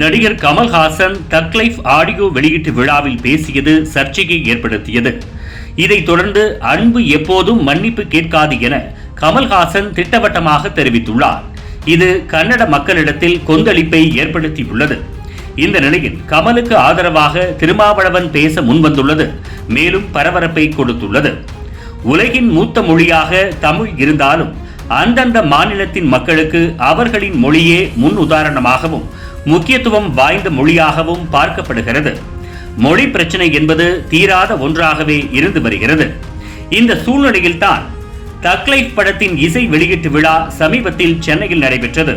நடிகர் கமல்ஹாசன் தக் life audio வெளியீட்டு விழாவில் பேசியது சர்ச்சையை ஏற்படுத்தியது. இதைத் தொடர்ந்து அன்பு எப்போதும் மன்னிப்பு கேட்காது என கமல்ஹாசன் திட்டவட்டமாக தெரிவித்துள்ளார். இது கன்னட மக்களிடத்தில் கொந்தளிப்பை ஏற்படுத்தியுள்ளது. இந்த நிலையில் கமலுக்கு ஆதரவாக திருமாவளவன் பேச முன்வந்துள்ளது மேலும் பரபரப்பை கொடுத்துள்ளது. உலகின் மூத்த மொழியாக தமிழ் இருந்தாலும் அந்தந்த மாநிலத்தின் மக்களுக்கு அவர்களின் மொழியே முன் உதாரணமாகவும் முக்கியத்துவம் வாய்ந்த மொழியாகவும் பார்க்கப்படுகிறது. மொழி பிரச்சனை என்பது தீராத ஒன்றாகவே இருந்து வருகிறது. இந்த சூழ்நிலையில்தான் தக்லைஃப் படத்தின் இசை வெளியீட்டு விழா சமீபத்தில் சென்னையில் நடைபெற்றது.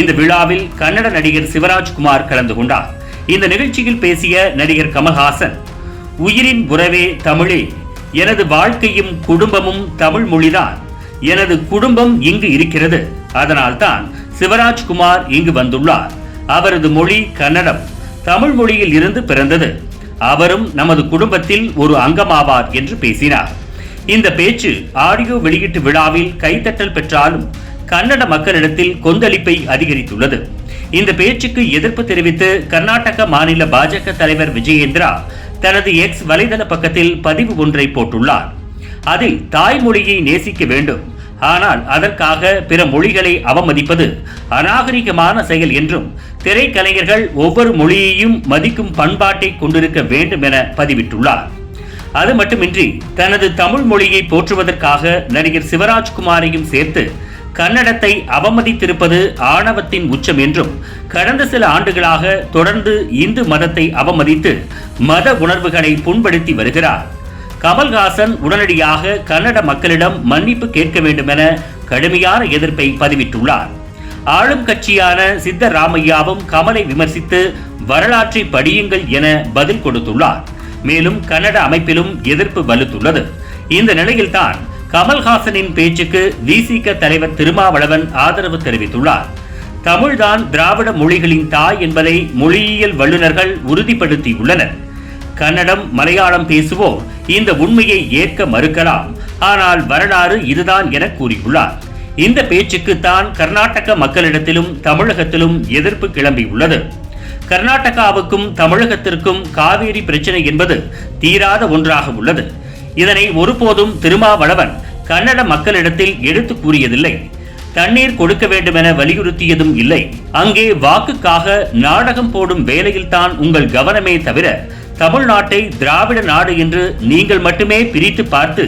இந்த விழாவில் கன்னட நடிகர் சிவராஜ்குமார் கலந்து கொண்டார். இந்த நிகழ்ச்சியில் பேசிய நடிகர் கமல்ஹாசன் உயிரின் உறவே தமிழே எனது வாழ்க்கையும் குடும்பமும் தமிழ் மொழிதான். எனது குடும்பம் இங்கு இருக்கிறது. அதனால்தான் சிவராஜ்குமார் இங்கு வந்துள்ளார். அவரது மொழி கன்னடம். தமிழ் மொழியில் இருந்து பிறந்தது. அவரும் நமது குடும்பத்தில் ஒரு அங்கமாவார் என்று பேசினார். இந்த பேச்சு ஆடியோ வெளியீட்டு விழாவில் கைத்தட்டல் பெற்றாலும் கன்னட மக்களிடத்தில் கொந்தளிப்பை அதிகரித்துள்ளது. இந்த பேச்சுக்கு எதிர்ப்பு தெரிவித்து கர்நாடக மாநில பாஜக தலைவர் விஜயேந்திரா தனது எக்ஸ் வலைதள பக்கத்தில் பதிவு ஒன்றை போட்டுள்ளார். அதில் தாய்மொழியை நேசிக்க வேண்டும். ஆனால் அதற்காக பிற மொழிகளை அவமதிப்பது அநாகரிகமான செயல் என்றும் திரைக்கலைஞர்கள் ஒவ்வொரு மொழியையும் மதிக்கும் பண்பாட்டை கொண்டிருக்க வேண்டும் என பதிவிட்டுள்ளார். அது மட்டுமின்றி தனது தமிழ் மொழியை போற்றுவதற்காக நடிகர் சிவராஜ்குமாரையும் சேர்த்து கன்னடத்தை அவமதித்திருப்பது ஆணவத்தின் உச்சம் என்றும் கடந்த சில ஆண்டுகளாக தொடர்ந்து இந்து மதத்தை அவமதித்து மத உணர்வுகளை புண்படுத்தி வருகிறார். கமல்ஹாசன் உடனடியாக கன்னட மக்களிடம் மன்னிப்பு கேட்க வேண்டும் என கடுமையான எதிர்ப்பை பதிவிட்டுள்ளார். ஆளும் கட்சியான சித்தராமையாவும் கமலை விமர்சித்து வரலாற்றை படியுங்கள் என பதில் கொடுத்துள்ளார். மேலும் கன்னட அமைப்பிலும் எதிர்ப்பு வலுத்துள்ளது. இந்த நிலையில்தான் கமல்ஹாசனின் பேச்சுக்கு விசிக தலைவர் திருமாவளவன் ஆதரவு தெரிவித்துள்ளார். தமிழ்தான் திராவிட மொழிகளின் தாய் என்பதை மொழியியல் வல்லுநர்கள் உறுதிப்படுத்தியுள்ளனர். கன்னடம் மலையாளம் பேசுவோர் இந்த உண்மையை ஏற்க மறுக்கலாம். ஆனால் வரலாறு இதுதான் என கூறியுள்ளார். இந்த பேச்சுக்கு தான் கர்நாடக மக்களிடத்திலும் தமிழகத்திலும் எதிர்ப்பு கிளம்பியுள்ளது கர்நாடகாவுக்கும் தமிழகத்திற்கும் காவேரி பிரச்சனை என்பது தீராத ஒன்றாக உள்ளது. இதனை ஒருபோதும் திருமாவளவன் கன்னட மக்களிடத்தில் எடுத்து கூறியதில்லை. தண்ணீர் கொடுக்க வேண்டும் என வலியுறுத்தியதும் இல்லை. அங்கே வாக்குக்காக நாடகம் போடும் வேலையில்தான் உங்கள் கவனமே தவிர தமிழ்நாட்டை திராவிட நாடு என்று நீங்கள் மட்டுமே பிரித்து பார்த்து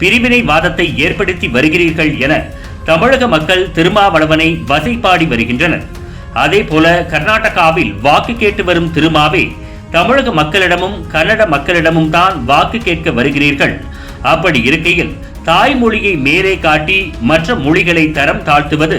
பிரிவினை வாதத்தை ஏற்படுத்தி வருகிறீர்கள் என தமிழக மக்கள் திருமாவளவனை வசைப்பாடி வருகின்றனர். அதே போல கர்நாடகாவில் வாக்கு கேட்டு வரும் திருமாவே தமிழக மக்களிடமும் கன்னட மக்களிடமும் தான் வாக்கு கேட்க வருகிறீர்கள். அப்படி இருக்கையில் தாய்மொழியை மேலே காட்டி மற்ற மொழிகளை தரம் தாழ்த்துவது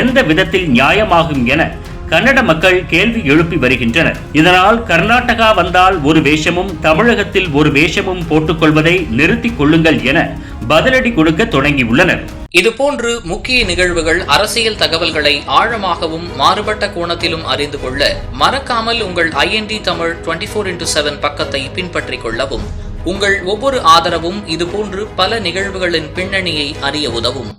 எந்த விதத்தில் நியாயமாகும் என கன்னட மக்கள் கேள்வி எழுப்பி வருகின்றனர். இதனால் கர்நாடகா வந்தால் ஒரு வேஷமும் தமிழகத்தில் ஒரு வேஷமும் போட்டுக்கொள்வதை நிறுத்திக் கொள்ளுங்கள் என பதிலடி கொடுக்க தொடங்கியுள்ளனர். இதுபோன்று முக்கிய நிகழ்வுகள் அரசியல் தகவல்களை ஆழமாகவும் மாறுபட்ட கோணத்திலும் அறிந்து கொள்ள மறக்காமல் உங்கள் IND Tamil twenty four into seven பக்கத்தை பின்பற்றிக் கொள்ளவும். உங்கள் ஒவ்வொரு ஆதரவும் இதுபோன்று பல நிகழ்வுகளின் பின்னணியை அறிய உதவும்.